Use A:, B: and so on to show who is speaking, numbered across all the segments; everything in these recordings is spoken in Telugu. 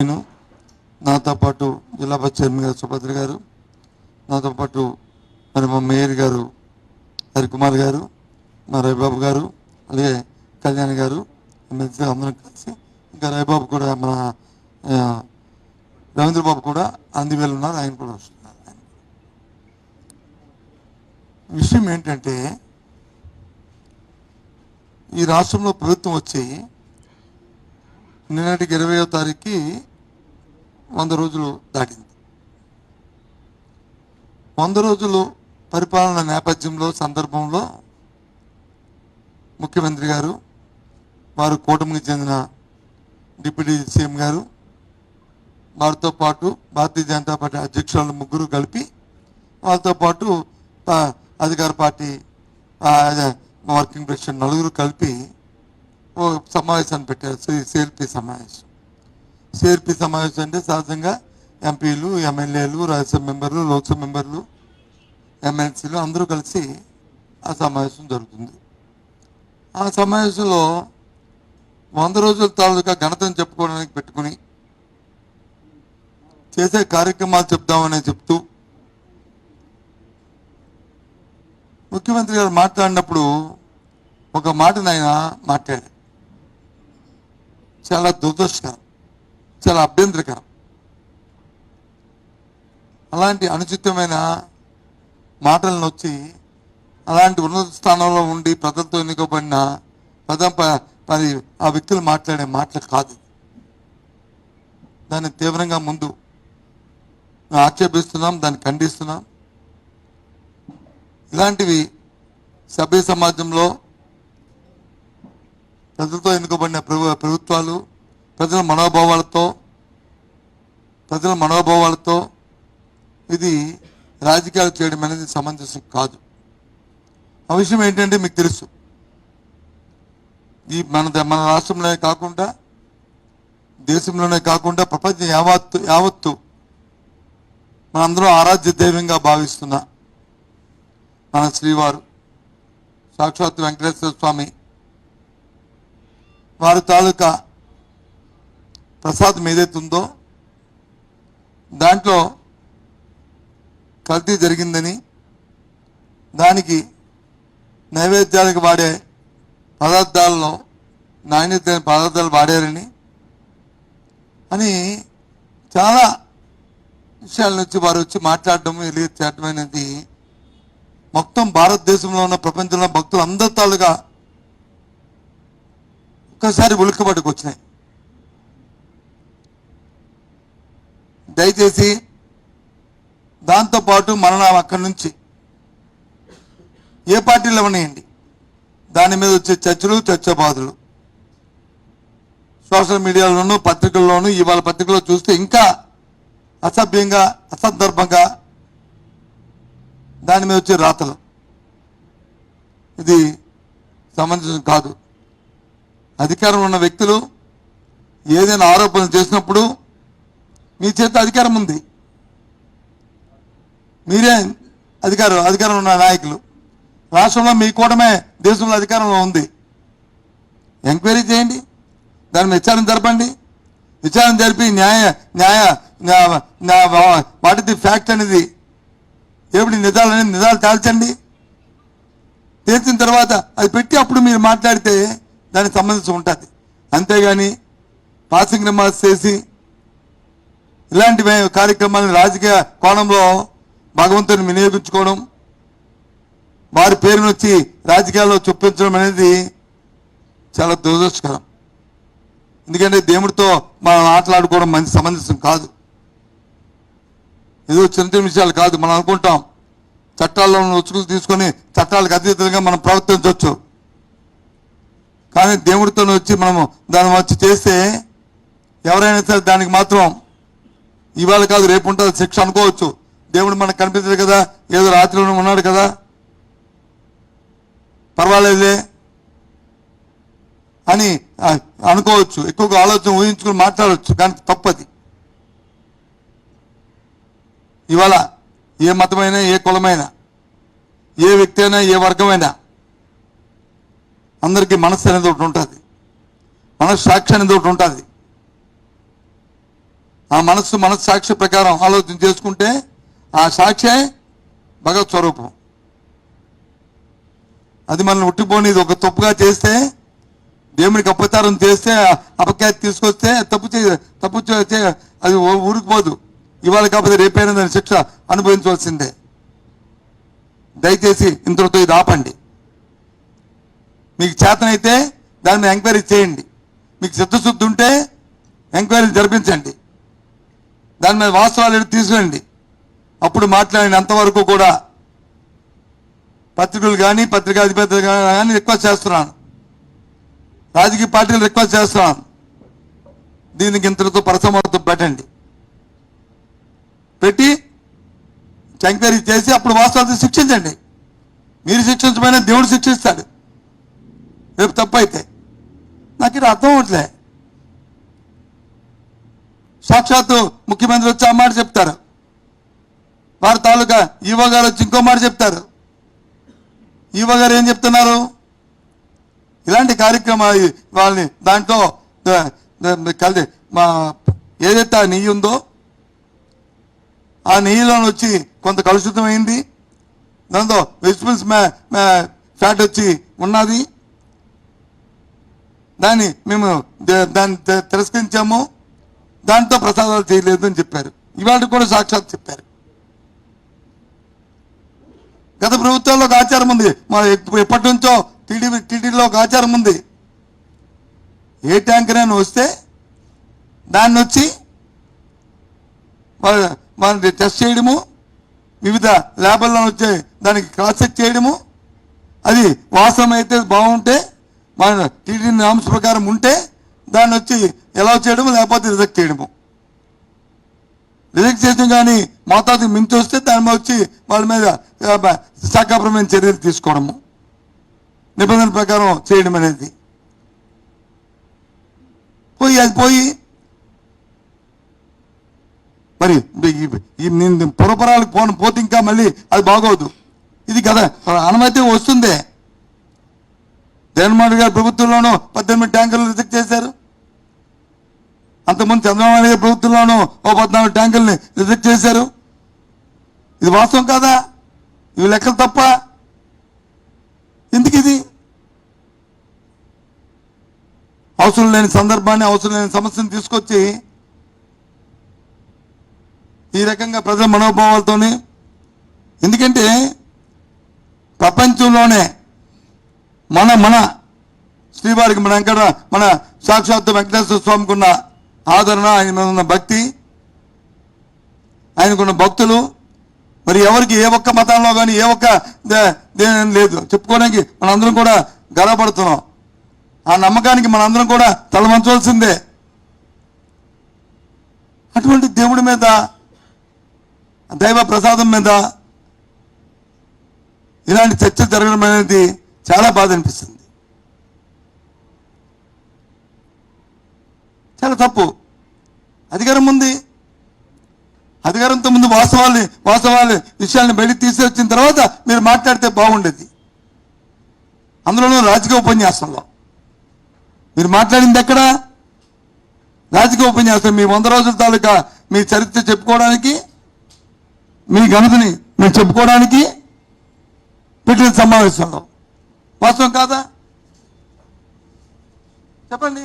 A: నేను నాతో పాటు జిల్లా చైర్మన్ గారు సుభద్ర గారు నాతో పాటు మరి మా మేయర్ గారు హరికుమార్ గారు మా రవిబాబు గారు అలాగే కళ్యాణ్ గారు ఎమ్మెల్సీ అందరం కలిసి ఇంకా రవిబాబు కూడా మన రవీంద్రబాబు కూడా అందివేలు ఉన్నారు ఆయన కూడా వస్తున్నారు. విషయం ఏంటంటే ఈ రాష్ట్రంలో ప్రభుత్వం వచ్చి నిన్నటికి ఇరవయో తారీఖుకి వంద రోజులు దాటింది. వంద రోజులు పరిపాలన నేపథ్యంలో సందర్భంలో ముఖ్యమంత్రి గారు వారు కూటమికి చెందిన డిప్యూటీ సీఎం గారు వారితో పాటు భారతీయ జనతా పార్టీ అధ్యక్షులు ముగ్గురు కలిపి వాళ్ళతో పాటు అధికార పార్టీ వర్కింగ్ ప్రెసిడెంట్ నలుగురు కలిపి ఓ సమావేశాన్ని పెట్టారు. సిఎల్పి సమావేశం. సిఆర్పి సమావేశం అంటే సహజంగా ఎంపీలు ఎమ్మెల్యేలు రాజ్యసభ మెంబర్లు లోక్సభ మెంబర్లు ఎమ్మెల్సీలు అందరూ కలిసి ఆ సమావేశం జరుగుతుంది. ఆ సమావేశంలో వంద రోజుల తాలూకా ఘనతను చెప్పుకోవడానికి పెట్టుకుని చేసే కార్యక్రమాలు చెప్దామని చెప్తూ ముఖ్యమంత్రి గారు మాట్లాడినప్పుడు ఒక మాటనైనా మాట్లాడారు. చాలా దురదృష్టకరం. చాలా అభ్యంతరకరం. అలాంటి అనుచితమైన మాటలను వచ్చి అలాంటి ఉన్నత స్థానంలో ఉండి ప్రజలతో ఎన్నుకోబడిన ప్రజ ప- మరి ఆ వ్యక్తులు మాట్లాడే మాటలు కాదు. దాన్ని తీవ్రంగా ముందు ఆక్షేపిస్తున్నాం దాన్ని ఖండిస్తున్నాం. ఇలాంటివి సభ్య సమాజంలో ప్రజలతో ఎన్నుకోబడిన ప్రభు ప్రభుత్వాలు ప్రజల మనోభావాలతో ప్రజల మనోభావాలతో ఇది రాజకీయాలు చేయడం అనేది సమంజసం కాదు. ఆ విషయం ఏంటంటే మీకు తెలుసు. ఈ మన ద- మన రాష్ట్రంలోనే కాకుండా దేశంలోనే కాకుండా ప్రపంచం యావత్తు యావత్తు మనందరం ఆరాధ్య దైవంగా భావిస్తున్న మన శ్రీవారు సాక్షాత్ వెంకటేశ్వర స్వామి వారి తాలూకా ప్రసాదం ఏదైతే ఉందో దాంట్లో కల్తీ జరిగిందని దానికి నైవేద్యాలకు వాడే పదార్థాలలో నాణ్యత పదార్థాలు వాడారని అని చాలా విషయాల నుంచి వారు వచ్చి మాట్లాడడం ఎలిగి చేయడం అనేది మొత్తం భారతదేశంలో ఉన్న ప్రపంచంలో భక్తులు అందరి తాలుగా ఒక్కసారి ఉలిక్కబడికి వచ్చినాయి దయచేసి దాంతోపాటు మరణం అక్కడి నుంచి ఏ పార్టీలు ఉన్నాయండి దాని మీద వచ్చే చర్చలు చర్చబాదులు సోషల్ మీడియాలోనూ పత్రికల్లోనూ ఇవాళ పత్రికలో చూస్తే ఇంకా అసభ్యంగా అసందర్భంగా దాని మీద వచ్చే రాతలు. ఇది సమంజసం కాదు. అధికారం ఉన్న వ్యక్తులు ఏదైనా ఆరోపణలు చేసినప్పుడు మీ చేత అధికారం ఉంది. మీరే అధికారం అధికారం ఉన్న నాయకులు. రాష్ట్రంలో మీ కూటమే దేశంలో అధికారంలో ఉంది. ఎంక్వైరీ చేయండి. దాని విచారణ జరపండి. విచారణ జరిపి న్యాయ న్యాయ వాట్ ది ఫ్యాక్ట్ అనేది ఏమిటి నిజాలు అనేది నిజాలు తేల్చండి. తేల్చిన తర్వాత అది పెట్టి అప్పుడు మీరు మాట్లాడితే దానికి సంబంధించి ఉంటుంది. అంతేగాని పాసింగ్ రిమార్క్స్ చేసి ఇలాంటి కార్యక్రమాలను రాజకీయ కోణంలో భగవంతుని వినియోగించుకోవడం వారి పేరును వచ్చి రాజకీయాల్లో చొప్పించడం అనేది చాలా దురదృష్టకరం. ఎందుకంటే దేవుడితో మనం ఆటలాడుకోవడం మంచి సమంజసం కాదు. ఏదో చిన్న చిన్న విషయాలు కాదు. మనం అనుకుంటాం చట్టాల్లో ఉన్న ఉచ్చుకులు తీసుకొని చట్టాలకు అతీతంగా మనం ప్రవర్తించవచ్చు. కానీ దేవుడితో వచ్చి మనము దాన్ని వచ్చి చేస్తే ఎవరైనా సరే దానికి మాత్రం ఇవాళ కాదు రేపు ఉంటుంది శిక్ష అనుకోవచ్చు. దేవుడు మనకు కనిపించదు కదా ఏదో రాత్రిలో ఉన్నాడు కదా. పర్వాలేదులే అని అనుకోవచ్చు. ఎక్కువగా ఆలోచన ఊహించుకుని మాట్లాడవచ్చు కానీ తప్పది. ఇవాళ ఏ మతమైనా ఏ కులమైనా ఏ వ్యక్తి అయినా ఏ వర్గమైనా అందరికీ మనస్సు అనేది ఒకటి ఉంటుంది. మనస్సాక్షి అనేది ఒకటి ఉంటుంది. ఆ మనస్సు మనస్సు సాక్షి ప్రకారం ఆలోచన చేసుకుంటే ఆ సాక్షే భగవత్ స్వరూపం. అది మనల్ని ఉట్టిపోనిది. ఒక తప్పుగా చేస్తే దేవునికి అపచారం చేస్తే అపఖ్యాతి తీసుకొస్తే తప్పు చే తప్పు చే- అది ఊరికిపోదు ఇవాళ కాకపోతే రేపైనా దాని శిక్ష అనుభవించవలసిందే. దయచేసి ఇంతటితో ఇది ఆపండి. మీకు చేతనైతే దాని మీద ఎంక్వైరీ చేయండి. మీకు చిత్తశుద్ధి ఉంటే ఎంక్వైరీ జరిపించండి. దాని మీద వాస్తవాలు తీసుకురండి. అప్పుడు మాట్లాడినంతవరకు కూడా పత్రికలు కానీ పత్రికాధిపతులు కానీ రిక్వెస్ట్ చేస్తున్నాను. రాజకీయ పార్టీలు రిక్వెస్ట్ చేస్తున్నాను. దీనికి ఇంతటితో పరసమవుతూ పెట్టండి. పెట్టి ఎంక్వైరీ చేసి అప్పుడు వాస్తవాలు శిక్షించండి. మీరు శిక్షించమైనా దేవుడు శిక్షిస్తాడు. రేపు తప్పు అయితే. నాకు ఇది అర్థం అవట్లే సాక్షాత్తు ముఖ్యమంత్రి వచ్చి ఆ మాట చెప్తారు. వారి తాలూకా ఈవో గారు వచ్చి ఇంకో మాట చెప్తారు. ఈవో గారు ఏం చెప్తున్నారు? ఇలాంటి కార్యక్రమాలు వాళ్ళని దాంట్లో కలిసి మా ఏదైతే ఆ నెయ్యి ఉందో ఆ నెయ్యిలో వచ్చి కొంత కలుషితమైంది దాంతో వెజిటబుల్స్ ఫ్యాట్ వచ్చి ఉన్నది. దాన్ని మేము దాన్ని తి- తిరస్కరించాము. దాంతో ప్రసాదాలు చేయలేదు అని చెప్పారు. ఇవాళ కూడా సాక్షాత్ చెప్పారు. గత ప్రభుత్వంలో ఒక ఆచారం ఉంది. మన ఎప్పటి నుంచో టీడీపీ టీడీలో ఒక ఆచారం ఉంది. ఏ ట్యాంకర్ అయినా వస్తే దాన్ని వచ్చి వాళ్ళని టెస్ట్ చేయడము వివిధ ల్యాబల్లో వచ్చే దానికి క్రాస్ చెక్ చేయడము అది వాస్తవం అయితే బాగుంటే మన టీడీ నామ్స్ ప్రకారం ఉంటే దాన్ని వచ్చి ఎలా చేయడము లేకపోతే రిజెక్ట్ చేయడము. రిజెక్ట్ చేయడం కానీ మోతాదు మించి వస్తే దాని మీద వచ్చి వాళ్ళ మీద శాఖాపరమైన చర్యలు తీసుకోవడము. నిబంధన ప్రకారం చేయడం అనేది. పోయి అది పోయి మరి ఈ- నేను పురపరాలకు పోను పోతే ఇంకా మళ్ళీ అది బాగోదు. ఇది కదా అనుమతి వస్తుందే. జగన్మోహన్ గారి ప్రభుత్వంలోనూ పద్దెనిమిది ట్యాంకర్లు రిజెక్ట్ చేశారు. అంతకుముందు చంద్రబాబు నాయుడు ప్రభుత్వంలోనూ ఓ పద్నాలుగు ట్యాంకుల్ని రిజెక్ట్ చేశారు. ఇది వాస్తవం కాదా? ఇవి లెక్కలు తప్ప? ఎందుకు ఇది? అవసరం లేని సందర్భాన్ని అవసరం లేని సమస్యను తీసుకొచ్చి ఈ రకంగా ప్రజల మనోభావాలతోని ఎందుకంటే ప్రపంచంలోనే మన మన శ్రీవారికి మన వెంకట మన సాక్షాత్తు వెంకటేశ్వర స్వామికి ఉన్న ఆదరణ ఆయన మీద ఉన్న భక్తి ఆయనకున్న భక్తులు మరి ఎవరికి ఏ ఒక్క మతంలో కానీ ఏ ఒక్క దే- దేని లేదు. చెప్పుకోవడానికి మనందరం కూడా గర్వపడుతున్నాం. ఆ నమ్మకానికి మనందరం కూడా తలవంచవలసిందే. అటువంటి దేవుడి మీద దైవ ప్రసాదం మీద ఇలాంటి చర్చ జరగడం అనేది చాలా బాధ అనిపిస్తుంది. చాలా తప్పు. అధికారం ఉంది. అధికారంతో ముందు వాస్తవాలు వాస్తవాలు విషయాలను బయటికి తీసుకొచ్చిన తర్వాత మీరు మాట్లాడితే బాగుండేది. అందులోనూ రాజకీయ ఉపన్యాసంలో. మీరు మాట్లాడింది ఎక్కడ? రాజకీయ ఉపన్యాసం మీ వంద రోజుల తాలూకా మీ చరిత్ర చెప్పుకోవడానికి మీ ఘనతని మీరు చెప్పుకోవడానికి పెట్టిన సమావేశంలో. వాస్తవం కాదా? చెప్పండి.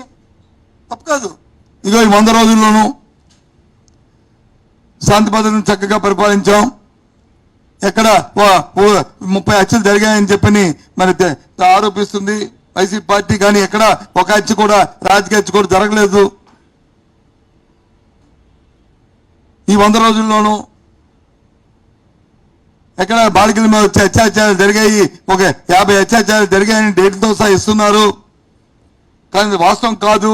A: ఇగో ఈ వంద రోజుల్లోనూ శాంతి భద్రతను చక్కగా పరిపాలించాం. ఎక్కడ ముప్పై హత్యలు జరిగాయని చెప్పని మరి ఆరోపిస్తుంది వైసీపీ పార్టీ. కానీ ఎక్కడ ఒక హత్య కూడా రాజకీయ హత్య కూడా జరగలేదు. ఈ వంద రోజుల్లోనూ ఎక్కడ బాలికల మీద వచ్చే అత్యాచారాలు జరిగాయి. ఒక యాభై అత్యాచారాలు జరిగాయని డేట్లతో సహా ఇస్తున్నారు. కానీ వాస్తవం కాదు.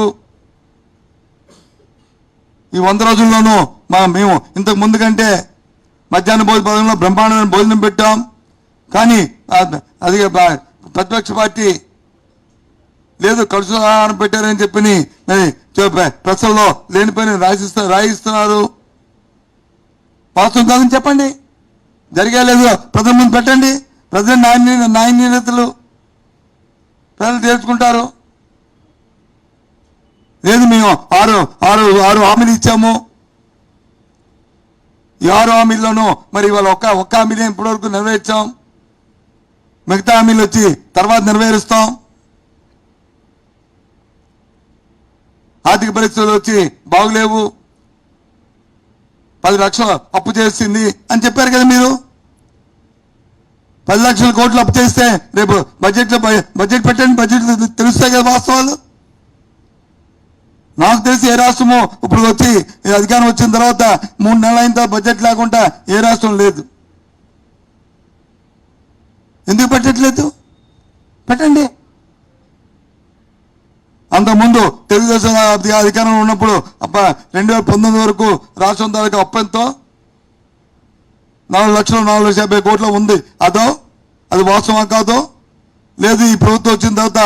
A: ఈ వంద రోజుల్లోనూ మా మేము ఇంతకు ముందు కంటే మధ్యాహ్న భోజన పథకంలో బ్రహ్మాండమైన భోజనం పెట్టాం. కానీ అది ప్రతిపక్ష పార్టీ లేదు కలుసు ఆహారం పెట్టారని చెప్పి మరి లేనిపోయిన రాసిస్తా రాయిస్తున్నారు. వాస్తవం కాదని చెప్పండి. జరిగే లేదు ప్రజల ముందు పెట్టండి. ప్రజల నాయన నాయనీయతలు ప్రజలు తెలుసుకుంటారు లేదు మేము ఆరు ఆరు ఆరు హామీలు ఇచ్చాము. ఈ ఆరు హామీల్లోనూ మరి ఇవాళ ఒక్క ఒక్క హామీని ఇప్పటివరకు నెరవేర్చాం. మిగతా హామీలు వచ్చి తర్వాత నెరవేరుస్తాం. ఆర్థిక పరిస్థితులు వచ్చి బాగులేవు. పది లక్షలు అప్పు చేసింది అని చెప్పారు కదా మీరు. పది లక్షల కోట్లు అప్పు చేస్తే రేపు బడ్జెట్లో బడ్జెట్ పెట్టండి బడ్జెట్ తెలుస్తాయి కదా వాస్తవాలు. నాకు తెలిసి ఏ రాష్ట్రము ఇప్పుడు వచ్చి అధికారం వచ్చిన తర్వాత మూడు నెలల అయిన తర్వాత బడ్జెట్ లేకుండా ఏ రాష్ట్రం లేదు. ఎందుకు పెట్టట్లేదు పెట్టండి. అంతకుముందు తెలుగుదేశం అధికారంలో ఉన్నప్పుడు అప్ప రెండు వేల పంతొమ్మిది వరకు రాష్ట్రం తాలూకు అప్పెంతో నాలుగు లక్షలు నాలుగు లక్షల యాభై కోట్లు ఉంది. అదో? అది వాస్తవం కాదో? లేదు ఈ ప్రభుత్వం వచ్చిన తర్వాత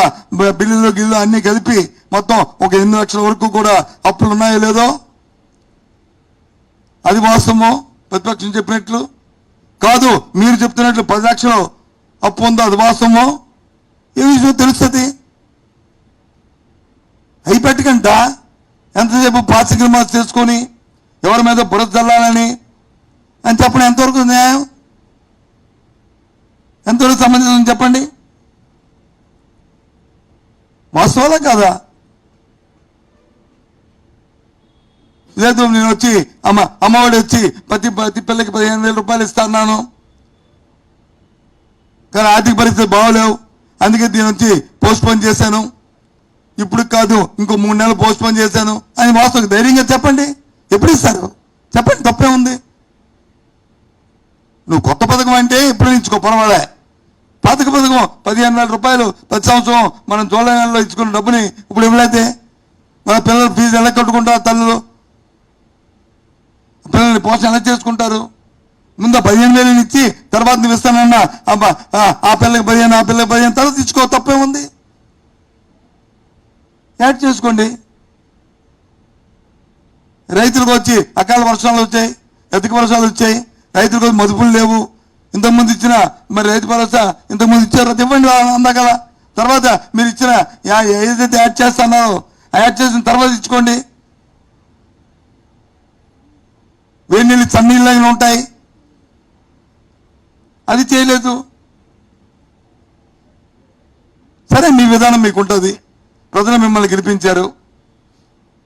A: బిల్లులు గిల్లు అన్ని కలిపి మొత్తం ఒక ఎనిమిది లక్షల వరకు కూడా అప్పులు ఉన్నాయో లేదో? అది వాస్తవము? ప్రతిపక్షం చెప్పినట్లు? కాదు మీరు చెప్తున్నట్లు పది లక్షలు అప్పు ఉందో? అది వాస్తవమో? ఏ విషయం తెలుస్తుంది? అయి పెట్టకంట ఎంతసేపు పాసిగ్రమా చేసుకొని ఎవరి మీద బురద చల్లాలని అని చెప్పడం ఎంతవరకు న్యాయం? ఎంతవరకు సంబంధించిన చెప్పండి. వాస్తవాలా కాదా? లేదు నేను వచ్చి అమ్మ అమ్మఒడి వచ్చి ప్రతి ప్రతి పిల్లకి పదిహేను వేల రూపాయలు ఇస్తాను కానీ ఆర్థిక పరిస్థితి బాగోలేవు. అందుకే దీని వచ్చి పోస్ట్పోన్ చేశాను. ఇప్పుడు కాదు ఇంకో మూడు నెలలు పోస్ట్పోన్ చేశాను. అని వాస్తవం ధైర్యంగా చెప్పండి. ఎప్పుడు ఇస్తారు? చెప్పండి తప్పే ఉంది. నువ్వు కొత్త పథకం అంటే ఇప్పుడు ఇచ్చుకో పర్వాలే. పాతక పథకం పదిహేను వేల రూపాయలు ప్రతి సంవత్సరం మనం జూలై నెలలో ఇచ్చుకున్న డబ్బుని ఇప్పుడు ఇవ్వలేదే. మన పిల్లల ఫీజు ఎలా కట్టుకుంటారు తల్లులు? పిల్లల్ని పోషణ ఎలా చేసుకుంటారు? ముందు పదిహేను వేలు ఇచ్చి తర్వాత నువ్వు ఇస్తానన్నా అబ్బా, ఆ, పిల్లకి పదిహేను ఆ పిల్లకి పదిహేను తర్వాత ఇచ్చుకో తప్పే ఉంది యాడ్ చేసుకోండి. రైతులకు వచ్చి అకాల వర్షాలు వచ్చాయి అధిక వర్షాలు వచ్చాయి రైతులకు మదుపులు లేవు. ఇంతకుముందు ఇచ్చిన మరి రైతు భరోసా ఇంతకుముందు ఇచ్చారో అది ఇవ్వండి కదా. తర్వాత మీరు ఇచ్చిన ఏదైతే యాడ్ చేస్తున్నారో యాడ్ చేసిన తర్వాత ఇచ్చుకోండి. వేడి నీళ్ళు చన్నీళ్ళు ఉంటాయి. అది చేయలేదు. సరే మీ విధానం మీకు ఉంటుంది ప్రజలు మిమ్మల్ని గెలిపించారు.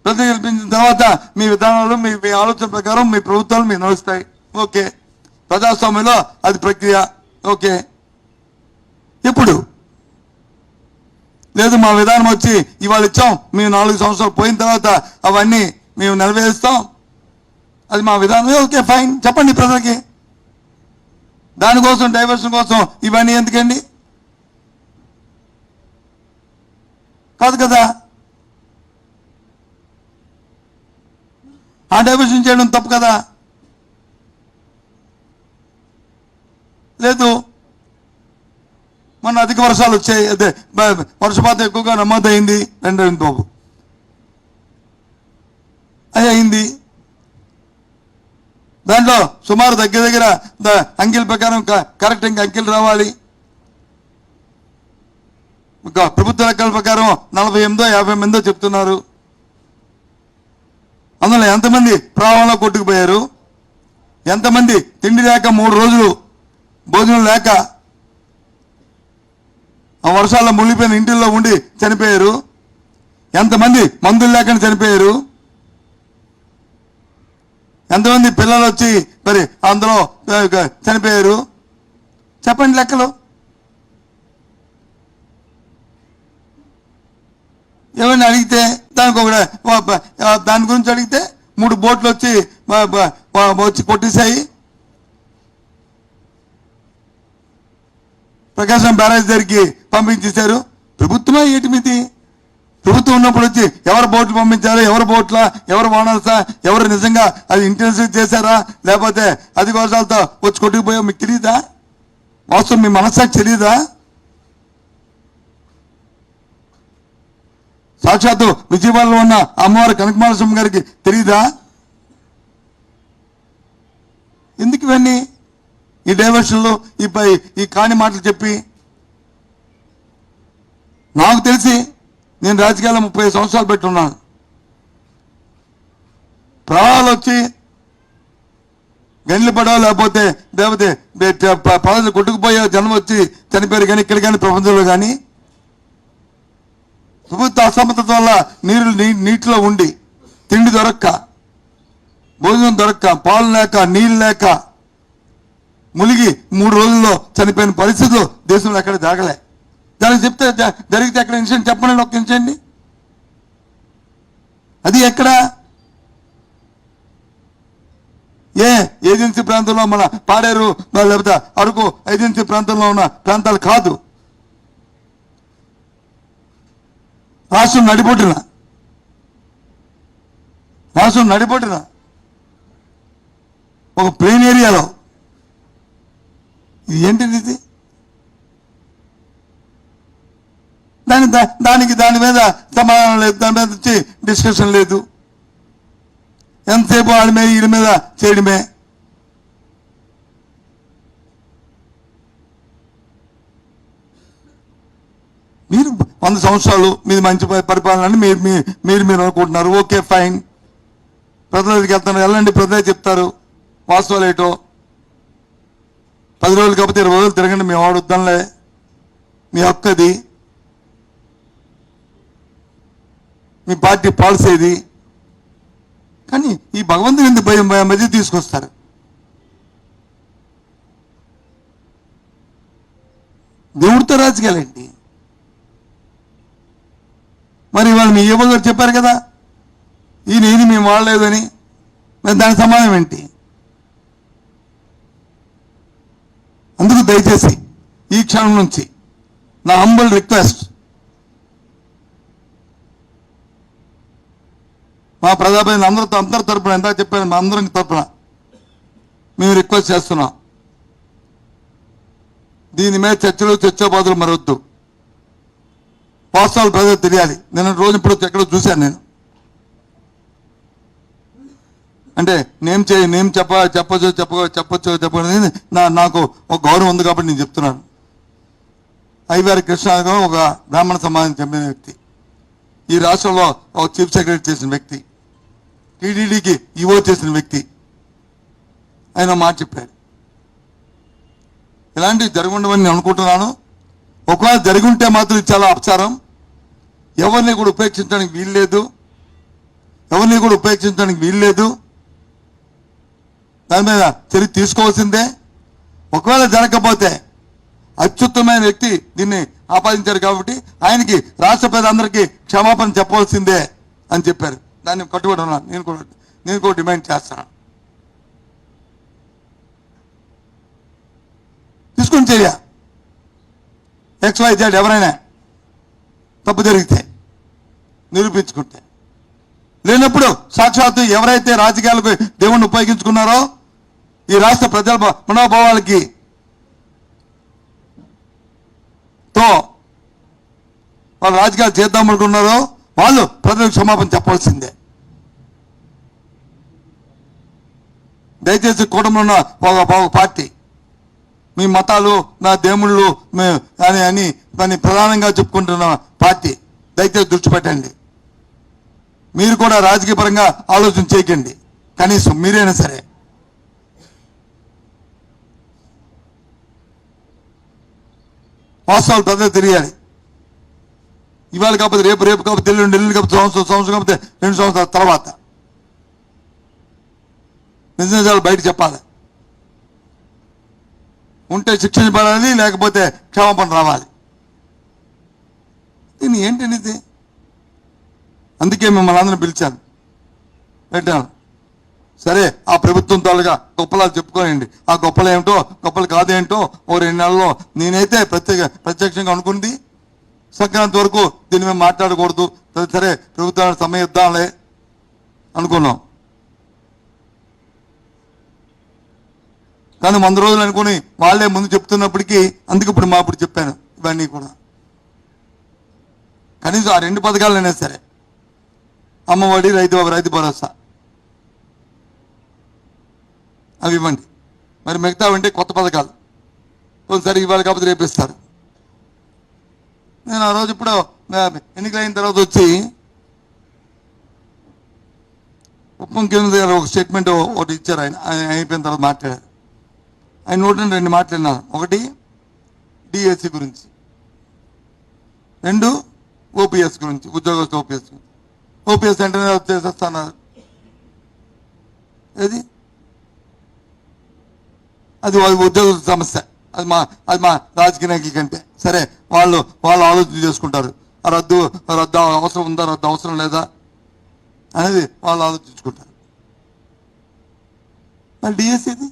A: ప్రజలు గెలిపించిన తర్వాత మీ విధానాలు మీ మీ ఆలోచన ప్రకారం మీ ప్రభుత్వాలు మీరు నడుస్తాయి. ఓకే. ప్రజాస్వామ్యంలో అది ప్రక్రియ. ఓకే. ఇప్పుడు లేదు మా విధానం వచ్చి ఇవాళ ఇచ్చాం మేము నాలుగు సంవత్సరాలు పోయిన తర్వాత అవన్నీ మేము నెరవేరుస్తాం. అది మా విధానం. Okay fine. చెప్పండి ప్రజలకి. దానికోసం డైవర్షన్ కోసం ఇవన్నీ ఎందుకండి? కాదు కదా. ఆ డైవర్షన్ చేయడం తప్పు కదా. లేదు. మన అధిక వర్షాలు వచ్చాయి. అదే వర్షపాతం ఎక్కువగా నమోదైంది రెండవ బాబు అది అయింది. దాంట్లో సుమారు దగ్గర దగ్గర అంకెల ప్రకారం క- కరెక్ట్ ఇంకా అంకెలు రావాలి. ఒక ప్రభుత్వ లెక్కల ప్రకారం నలభై ఎనిమిదో యాభై ఎనిమిదో చెప్తున్నారు. అందులో ఎంతమంది ప్రవాహంలో కొట్టుకుపోయారు? ఎంతమంది తిండి లేక మూడు రోజులు భోజనం లేక ఆ వర్షాల్లో మునిగిపోయిన ఇంటిల్లో ఉండి చనిపోయారు. ఎంతమంది మందులు లేకుండా చనిపోయారు. ఎంతమంది పిల్లలు వచ్చి మరి అందులో చనిపోయారు. చెప్పండి లెక్కలు. ఏమైనా అడిగితే దానికి ఒక వా- దాని గురించి అడిగితే మూడు బోట్లు వచ్చి వచ్చి కొట్టేశాయి. ప్రకాశం బ్యారేజ్ దగ్గరికి పంపించేశారు. ప్రభుత్వమే ఏటిమిది ప్రభుత్వం ఉన్నప్పుడు వచ్చి ఎవరు బోట్లు పంపించారు? ఎవరు బోట్ల? ఎవరు ఓనర్సా? ఎవరు నిజంగా అది ఇంటెన్సివ్ చేశారా? లేకపోతే అది కోసాలతో వచ్చి కొట్టుకుపోయా మీకు తెలియదా వాస్తవం మీ మనస్సాకి తెలియదా సాక్షాత్తు విజయవాడలో ఉన్న అమ్మవారి కనకమాలస్వామి గారికి తెలియదా ఎందుకు ఇవన్నీ? ఈ డైవర్షన్లు ఈ పై- ఈ కాని మాటలు చెప్పి నాకు తెలిసి నేను రాజకీయాల్లో ముప్పై సంవత్సరాలు పెట్టున్నాను ప్రవాహాలు వచ్చి గండ్లు పడో లేకపోతే లేకపోతే ప్రజలు కొట్టుకుపోయే జనం వచ్చి చనిపోయారు కానీ ఇక్కడ కానీ ప్రపంచంలో కానీ. ప్రభుత్వ అసమర్థత వల్ల నీరు నీ- నీటిలో ఉండి తిండి దొరక్క భోజనం దొరక్క పాలు లేక నీళ్ళు లేక మునిగి మూడు రోజుల్లో చనిపోయిన పరిస్థితులు దేశంలో ఎక్కడ జరగలే దానికి చెప్తే జరిగితే ఎక్కడ ఇన్సిడెంట్ చెప్పండి ఒక ఇన్సిడెంట్ అది ఎక్కడ? ఏ ఏజెన్సీ ప్రాంతంలో మన పాడేరు లేకపోతే అరకు ఏజెన్సీ ప్రాంతంలో ఉన్న ప్రాంతాలు కాదు. రాష్ట్రం నడిపొట్టిన రాష్ట్రం నడిపొట్టిన ఒక ప్లేన్ ఏరియాలో ఇది ఏంటిది? ఇది దాని దానికి దాని మీద సమాధానం లేదు దాని మీద వచ్చి డిస్కషన్ లేదు. ఎంతసేపు వాడి మీద వీడి మీద చేయడమే? మీరు వంద సంవత్సరాలు మీది మంచి పరిపాలన అని మీరు మీ- మీరు మీరు అనుకుంటున్నారు. Okay fine. ప్రజల దగ్గరికి వెళ్తాను. వెళ్ళండి ప్రజలే చెప్తారు. వాస్తవాలు ఏటో పది రోజులు కాకపోతే ఇరవై రోజులు తిరగండి మేము ఆడుద్దాంలే మీ హక్కు మీ పార్టీ పాలసీ ఇది కానీ ఈ భగవంతుని ఎందుకు భయం భయం మధ్య తీసుకొస్తారు. దేవుడితో రాజకీయాలండి మరి వాళ్ళు మీ ఏవో చెప్పారు కదా ఈయన ఇది మేము వాడలేదని మరి దాని సమాధానం ఏంటి? అందుకు దయచేసి ఈ క్షణం నుంచి నా హంబల్ రిక్వెస్ట్ మా ప్రజాపతి అందరితో అందరి తరపున ఎంత చెప్పాను మా అందరి తరపున మేము రిక్వెస్ట్ చేస్తున్నాం. దీని మీద చర్చలు చర్చోపాదులు మరొద్దు. వాస్తవాలు ప్రజలు తెలియాలి. నేను రోజు ఇప్పుడు ఎక్కడో చూశాను నేను. అంటే నేను చే నేను చెప్ప చెప్పచ్చు చెప్ప చెప్పచ్చు చెప్పని నా నాకు ఒక గౌరవం ఉంది కాబట్టి నేను చెప్తున్నాను. ఐవీఆర్ కృష్ణ ఒక బ్రాహ్మణ సమాజం చెందిన వ్యక్తి. ఈ రాష్ట్రంలో ఒక చీఫ్ సెక్రటరీ చేసిన వ్యక్తి. టీడీడీకి ఈవో చేసిన వ్యక్తి. ఆయన మాట చెప్పాడు. ఇలాంటివి జరుగుండవని నేను అనుకుంటున్నాను. ఒకవేళ జరుగుంటే మాత్రం చాలా అపచారం. ఎవరిని కూడా ఉపేక్షించడానికి వీల్లేదు. ఎవరిని కూడా ఉపేక్షించడానికి వీల్లేదు. దాని మీద చర్య తీసుకోవాల్సిందే. ఒకవేళ జరగకపోతే అత్యుత్తమైన వ్యక్తి దీన్ని ఆపాదించారు కాబట్టి ఆయనకి రాష్ట్ర ప్రజలందరికీ క్షమాపణ చెప్పవలసిందే అని చెప్పారు. దాన్ని కట్టుబడి ఉన్నాను నేను కూడా నేను కూడా డిమాండ్ చేస్తాను. తీసుకుని చర్య. ఎక్స్ వై జెడ్ ఎవరైనా తప్పు జరిగితే నిరూపించుకుంటే. లేనప్పుడు సాక్షాత్తు ఎవరైతే రాజకీయాలకు దేవుణ్ణి ఉపయోగించుకున్నారో ఈ రాష్ట్ర ప్రజల మనోభావాలకి తో వాళ్ళు రాజకీయాలు చేద్దాం అనుకున్నారో వాళ్ళు ప్రజలకు క్షమాపణ చెప్పాల్సిందే దయచేసి కూటమిలో ఉన్న ఒక పార్టీ మీ మతాలు నా దేవుళ్ళు అని అని దాన్ని ప్రధానంగా చెప్పుకుంటున్న పార్టీ దయచేసి దృష్టి పెట్టండి. మీరు కూడా రాజకీయపరంగా ఆలోచన చేయకండి. కనీసం మీరైనా సరే. వాస్తవాలు ప్రజలు తెలియాలి. ఇవాళ కాకపోతే రేపు రేపు కాకపోతే ఎల్లుండి ఎల్లుండి కాకపోతే సంవత్సరం సంవత్సరం కాకపోతే రెండు సంవత్సరాల తర్వాత. నిజాలు బయట చెప్పాలి. ఉంటే శిక్షించబడాలి లేకపోతే క్షమాపణ రావాలి. దీన్ని ఏంటి ఇది అందుకే మిమ్మల్ని అందరిని పిలిచాను. పెట్టాను సరే ఆ ప్రభుత్వం తాలూగా గొప్పలాలు చెప్పుకోనండి ఆ గొప్పలు ఏమిటో గొప్పలు కాదేంటో ఓ రెండు నెలల్లో నేనైతే ప్రత్యేక ప్రత్యక్షంగా అనుకుంది. సంక్రాంతి వరకు దీని మేము మాట్లాడకూడదు. సరే, సరే ప్రభుత్వానికి సమయం ఇద్దాంలే అనుకున్నాం. కానీ వంద రోజులు అనుకుని వాళ్ళే ముందు చెప్తున్నప్పటికీ అందుకు ఇప్పుడు మా ఇప్పుడు చెప్పాను ఇవన్నీ కూడా. కనీసం ఆ రెండు పథకాలైనా సరే. అమ్మఒడి రైతు రైతు భరోసా. అవి ఇవ్వండి. మరి మిగతా ఉంటే కొత్త పథకాలు. కొంతసారి ఇవాళ కాకపోతే రేపిస్తారు నేను ఆ రోజు ఇప్పుడు ఎన్నికలైన తర్వాత వచ్చి ఉప ముఖ్యమంత్రి గారు ఒక స్టేట్మెంట్ ఒకటి ఇచ్చారు. ఆయన ఆయన అయిపోయిన తర్వాత మాట్లాడారు. ఆయన నోటి నుండి రెండు మాట్లాడినారు ఒకటి డిఎస్సి గురించి. రెండు ఓపీఎస్ గురించి ఉద్యోగస్తు ఓపీఎస్ గురించి. ఓపీఎస్ వెంటనే చేసేస్తున్నారు ఏది? అది వాళ్ళ ఉద్యోగుల సమస్య. అది మా అది మా రాజకీయ నాయకుల కంటే. సరే వాళ్ళు వాళ్ళు ఆలోచన చేసుకుంటారు. ఆ రద్దు రద్దు అవసరం ఉందా రద్దు అవసరం లేదా అనేది వాళ్ళు ఆలోచించుకుంటారు. మరి డిఎస్సిది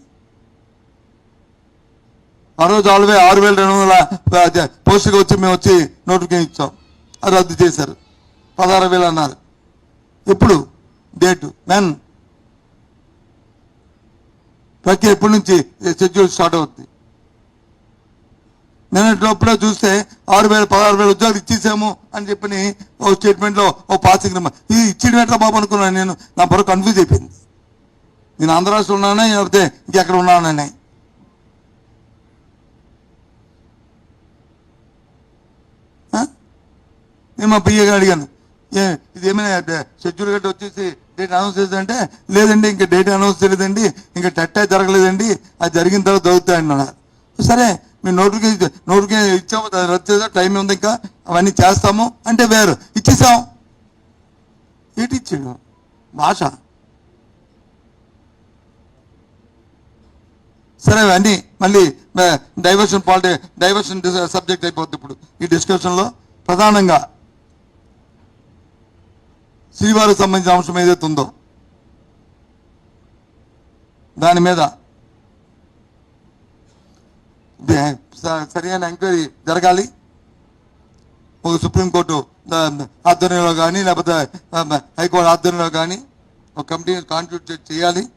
A: ఆ రోజు ఆల్వే ఆరు వేల రెండు వందల పోస్టుకి వచ్చి మేము వచ్చి నోటిఫికేషన్ ఇచ్చాం. అది రద్దు చేశారు. పదహారు వేలు అన్నారు. ఎప్పుడు? డేటు. మెన్. ప్రక్రియ ఎప్పటి నుంచి షెడ్యూల్ స్టార్ట్ అవుతుంది నిన్నట్లోపల చూస్తే ఆరు వేల పదహారు వేల ఉద్యోగాలు ఇచ్చేసాము అని చెప్పి ఓ స్టేట్మెంట్లో ఓ పాసింగ్ నెంబర్ ఇది ఇచ్చేయడం ఎట్లా బాబు అనుకున్నాను నేను? నా పొర కన్ఫ్యూజ్ అయిపోయింది. నేను ఆంధ్ర రాష్ట్రంలో ఉన్నానా లేకపోతే ఇంకెక్కడ ఉన్నానని నేను మా పియ్యగా అడిగాను. ఏ ఇది ఏమైనా షెడ్యూల్ గట్టి వచ్చేసి డేట్ అనౌన్స్ చేద్దంటే లేదండి ఇంకా డేట్ అనౌన్స్ చేయలేదండి ఇంకా టట్టా జరగలేదండి అది జరిగిన తర్వాత దొరుకుతాయండి అన్నారు సరే మేము నోటిఫికేషన్ నోటిఫికేషన్ ఇచ్చాము దాన్ని రద్దు చేద్దాం టైం ఉంది ఇంకా? అవన్నీ చేస్తాము. అంటే వేరు. ఇచ్చేసాం. ఏంటి ఇచ్చాడు? భాష. సరే అవన్నీ మళ్ళీ డైవర్షన్ పాలిటీ డైవర్షన్ సబ్జెక్ట్ అయిపోద్ది ఇప్పుడు ఈ డిస్కషన్లో ప్రధానంగా శ్రీవారికి సంబంధించిన అంశం ఏదైతే ఉందో దాని మీద స- సరైన ఎంక్వైరీ జరగాలి. ఒక సుప్రీంకోర్టు ఆధ్వర్యంలో కానీ లేకపోతే హైకోర్టు ఆధ్వర్యంలో కానీ ఒక కమిటీని కాన్స్టిట్యూట్ చేయాలి.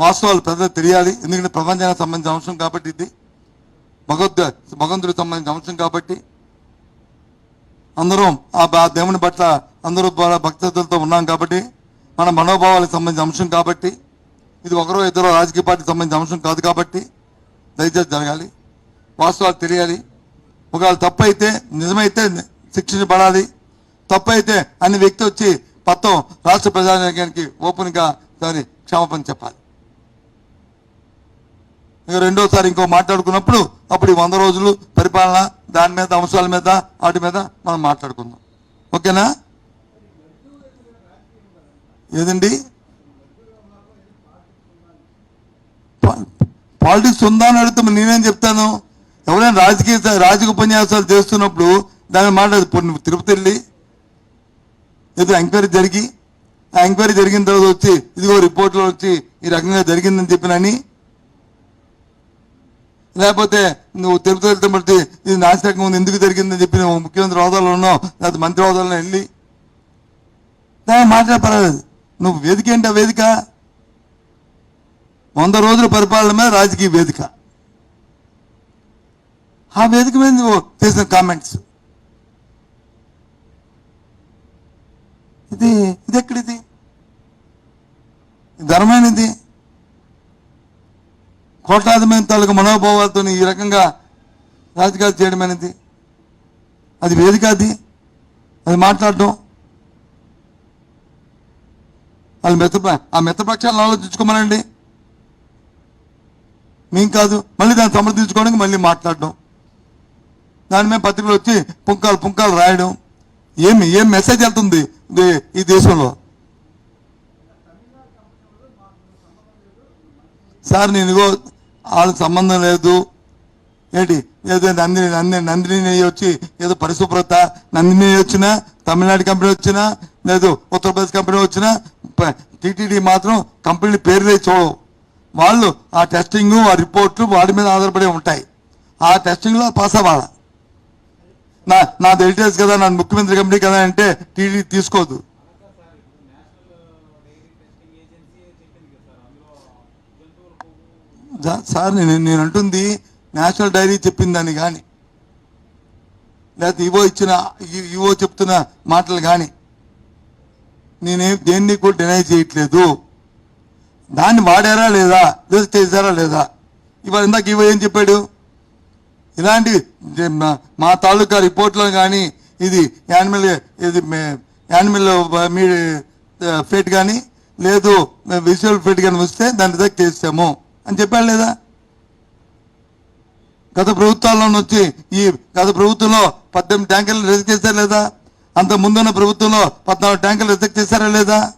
A: వాస్తవాలు ప్రజలకు తెలియాలి. ఎందుకంటే ప్రపంచానికి సంబంధించిన అంశం కాబట్టి ఇది. భగవద్ భగవంతుడికి సంబంధించిన అంశం కాబట్టి అందరం ఆ దేవుని పట్ల అందరూ ద్వారా ఉన్నాం కాబట్టి మన మనోభావాలకు సంబంధించిన అంశం కాబట్టి ఇది ఒకరో ఇద్దరు రాజకీయ పార్టీకి సంబంధించిన అంశం కాదు కాబట్టి దయచేసి జరగాలి. వాస్తవాలు తెలియాలి. ఒకవేళ తప్పైతే నిజమైతే శిక్షించబడాలి. తప్పైతే అన్ని వ్యక్తి వచ్చి మొత్తం రాష్ట్ర ప్రజానికానికి ఓపెన్గా దాని క్షమాపణ చెప్పాలి. రెండోసారి ఇంకో మాట్లాడుకున్నప్పుడు అప్పుడు ఈ వంద రోజులు పరిపాలన దాని మీద అంశాల మీద వాటి మీద మనం మాట్లాడుకుందాం. ఓకేనా? ఏదండి? పాలిటిక్స్ ఉందా అని అడిగితే నేనేం చెప్తాను? ఎవరైనా రాజకీయ రాజకీయ ఉపన్యాసాలు చేస్తున్నప్పుడు దాని మాట నువ్వు తిరుపతి వెళ్ళి ఏదో ఎంక్వైరీ జరిగి ఆ ఎంక్వైరీ జరిగిన తర్వాత వచ్చి ఇదిగో రిపోర్ట్లో వచ్చి ఈ రకంగా జరిగిందని చెప్పినని లేకపోతే నువ్వు తిరుపతి వెళ్తే బట్టి ఇది నాశనకం ఉంది ఎందుకు జరిగిందని చెప్పి నువ్వు ముఖ్యమంత్రి హోదాలో ఉన్నావు లేకపోతే మంత్రి హోదాలో వెళ్ళి. దాన్ని మాట్లాడే పర్వాలేదు. నువ్వు వేదిక ఏంటి ఆ వేదిక? వంద రోజుల పరిపాలన మీద రాజకీయ వేదిక. ఆ వేదిక మీద నువ్వు చేసిన కామెంట్స్ ఇది ఇది ఎక్కడిది? ధర్మైనది కోట్లాది మంది తాలూకు మనోభావాలతో ఈ రకంగా రాజకీయాలు చేయడం అనేది అది వేదిక అది. అది మాట్లాడటం వాళ్ళు మిత్ర ఆ మిత్రపక్షాలను ఆలోచించుకోమనండి. మేం కాదు మళ్ళీ దాన్ని సమర్థించుకోవడానికి మళ్ళీ మాట్లాడడం. దాని మీద పత్రికలు వచ్చి పుంకాలు పుంకాలు రాయడం. ఏమి ఏం మెసేజ్ వెళ్తుంది ఇది- ఈ దేశంలో? సార్ నేను ఇదిగో వాళ్ళకి సంబంధం లేదు. ఏంటి? ఏదో నందిని నందిని నందిని వచ్చి ఏదో పరిశుభ్రత నందిని వచ్చినా తమిళనాడు కంపెనీ వచ్చినా లేదు ఉత్తరప్రదేశ్ కంపెనీ వచ్చినా టీటీడీ మాత్రం కంపెనీ పేరులే చూడవు వాళ్ళు ఆ టెస్టింగ్ ఆ రిపోర్ట్లు వాడి మీద ఆధారపడి ఉంటాయి. ఆ టెస్టింగ్లో పాస్ అవ్వాలి? నా నా డీటెయిల్స్ కదా నా ముఖ్యమంత్రి కంపెనీ కదా అంటే టీడీ తీసుకోదు. సార్ నేను నేను అంటుంది నేషనల్ డైరీ చెప్పిందని కానీ లేకపోతే ఇవో ఇచ్చిన ఇవో చెప్తున్న మాటలు కానీ నేనేం దేన్ని కూడా డినై చేయట్లేదు. దాన్ని వాడారా లేదా? లేదా చేశారా లేదా? ఇవాళ ఇందాక ఇవో ఏం చెప్పాడు? ఇలాంటి మా- మా తాలూకా రిపోర్ట్లో కానీ ఇది యానిమల్ ఇది యానిమల్ మీ ఫేట్ కానీ లేదు విజువల్ ఫేట్ కానీ వస్తే దాన్ని రిజెక్ట్ చేస్తాము. అని చెప్పాడు లేదా? గత ప్రభుత్వాల్లో వచ్చి ఈ గత ప్రభుత్వంలో పద్దెనిమిది ట్యాంకర్లు రిజెక్ట్ చేశారా లేదా? అంత ముందున్న ప్రభుత్వంలో పద్నాలుగు ట్యాంకర్లు రిజెక్ట్ చేశారా లేదా?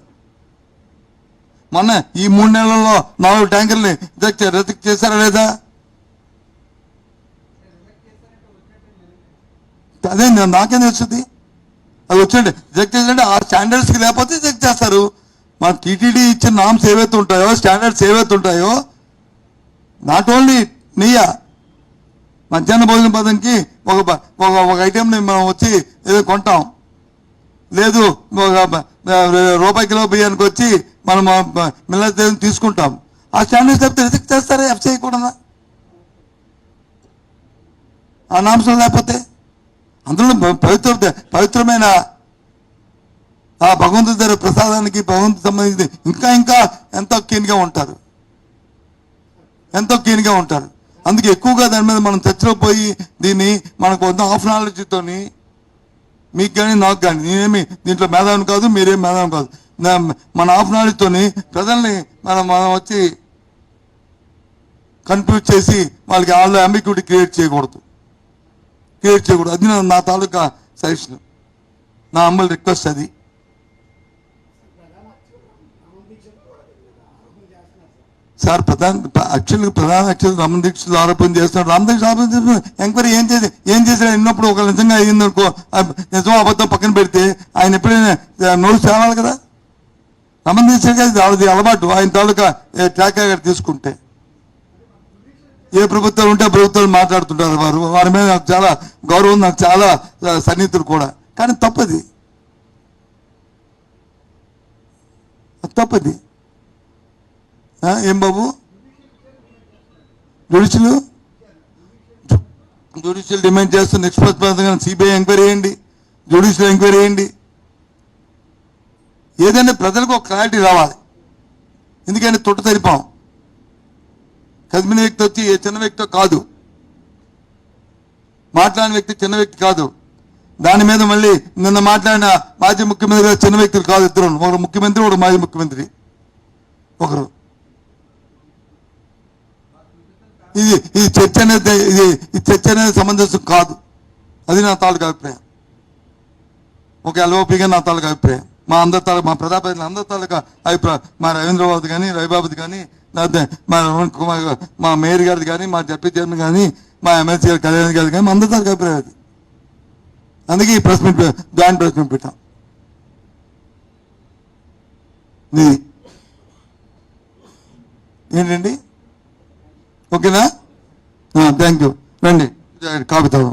A: మొన్న ఈ మూడు నెలల్లో నాలుగు ట్యాంకర్ని రిజెక్ట్ రిజెక్ట్ చేశారా లేదా? అదే నేను- నాకేం తెలుస్తుంది? అది వచ్చండి రిజెక్ట్ చేసినట్టు ఆ స్టాండర్డ్స్కి లేకపోతే రిజెక్ట్ చేస్తారు. మన టీటీడీ ఇచ్చిన నామ్స్ ఏవైతే ఉంటాయో స్టాండర్డ్స్ ఏవైతే ఉంటాయో నాట్ ఓన్లీ నెయ్య మధ్యాహ్న భోజన పదంకి ఒక ఒక ఒక ఐటెంని మనం వచ్చి ఏదో కొంటాం. లేదు ఒక రూపాయి కిలో బియ్యానికి వచ్చి మనం మిల్లర్ తీసుకుంటాం. ఆ స్టాండర్డ్స్ చెప్తే రిజెక్ట్ చేస్తారా? ఎఫ్ చేయకూడదా? ఆ నాంశం లేకపోతే? అందులో పవిత్ర పవిత్రమైన ఆ భగవంతుడి దగ్గర ప్రసాదానికి భగవంతుడికి సంబంధించి ఇంకా ఇంకా ఎంతో కీన్గా ఉంటారు? ఎంతో కీన్గా ఉంటారు. అందుకే ఎక్కువగా దాని మీద మనం తెచ్చుకుపోయి దీన్ని మనకు వద్ద హాఫ్ నాలెడ్జ్తోని మీకు కానీ నాకు కానీ నేనేమి దీంట్లో మేధావుని కాదు మీరేం మేధావం కాదు. మన హాఫ్ నాలెడ్జ్తోని ప్రజల్ని మనం మనం వచ్చి కన్ఫ్యూజ్ చేసి వాళ్ళకి వాళ్ళ అంబిక్యూటీ క్రియేట్ చేయకూడదు. క్రియేట్ చేయకూడదు. అది నా తాలూకా సజెషన్ నా అమ్మల రిక్వెస్ట్ అది. సార్ ప్రధాన యాక్చువల్గా ప్రధాన యాక్చువల్ రమణ దీక్షలు ఆరోపణ చేస్తున్నాడు రమణ దీక్ష ఆరోపణ చేస్తున్నాడు ఎంక్వైరీ ఏం చేసి ఏం చేశాడు ఎన్నప్పుడు ఒక నిజంగా అయ్యింది అనుకో నిజం అబద్ధం పక్కన పెడితే ఆయన ఎప్పుడైనా నోరు తేవాలి కదా? రమణ దీక్ష అది అలవాటు. ఆయన తాలూకా ట్రాక్ అక్కడ తీసుకుంటే. ఏ ప్రభుత్వాలు ఉంటే ప్రభుత్వాలు మాట్లాడుతుంటారు వారు. వారి మీద నాకు చాలా గౌరవం నాకు చాలా సన్నిహితులు కూడా. కానీ తప్పది. తప్పది. ఏం బాబు? జుడిషియల్ జుడిషియల్ డిమాండ్ చేస్తున్న నిష్పక్షపాతంగా సిబిఐ ఎంక్వైరీ చేయండి జుడిషియల్ ఎంక్వైరీ చేయండి. ఏదైనా ప్రజలకు ఒక క్లారిటీ రావాలి. ఎందుకంటే తొట్ట తరిపాం. కదిమిన వ్యక్తి వచ్చి ఏ చిన్న వ్యక్తి కాదు. మాట్లాడిన వ్యక్తి చిన్న వ్యక్తి కాదు. దాని మీద మళ్ళీ నిన్న మాట్లాడిన మాజీ ముఖ్యమంత్రి చిన్న వ్యక్తులు కాదు ఇద్దరు. ఒకరు ముఖ్యమంత్రి ఒకరు మాజీ ముఖ్యమంత్రి. ఒకరు. ఇది ఈ చర్చ అనేది ఇది ఈ చర్చ అనేది సమంజసం కాదు. అది నా తాలూకా అభిప్రాయం. ఒక ఎల్ఓపిగా నా తాలూకు అభిప్రాయం. మా అందరి తాలూకు మా ప్రజాప్రతినిధులు అందరి తాలూకా అభిప్రాయం. మా రవీంద్రబాబు కానీ రవిబాబుది కానీ లేకపోతే మా రమణ్ కుమార్ మా మేయర్ గారిది కానీ మా డిప్యూటీ చైర్మన్ కానీ మా ఎమ్మెల్సీ గారి కళ్యాణ్ గారిది కానీ మా అందరి తాలూకు అభిప్రాయం అది. అందుకే ఈ press meet joint press meet పెట్టాం. ఇది ఏంటండి? ఓకేనా? థ్యాంక్ యూ రండి. కాపుతాం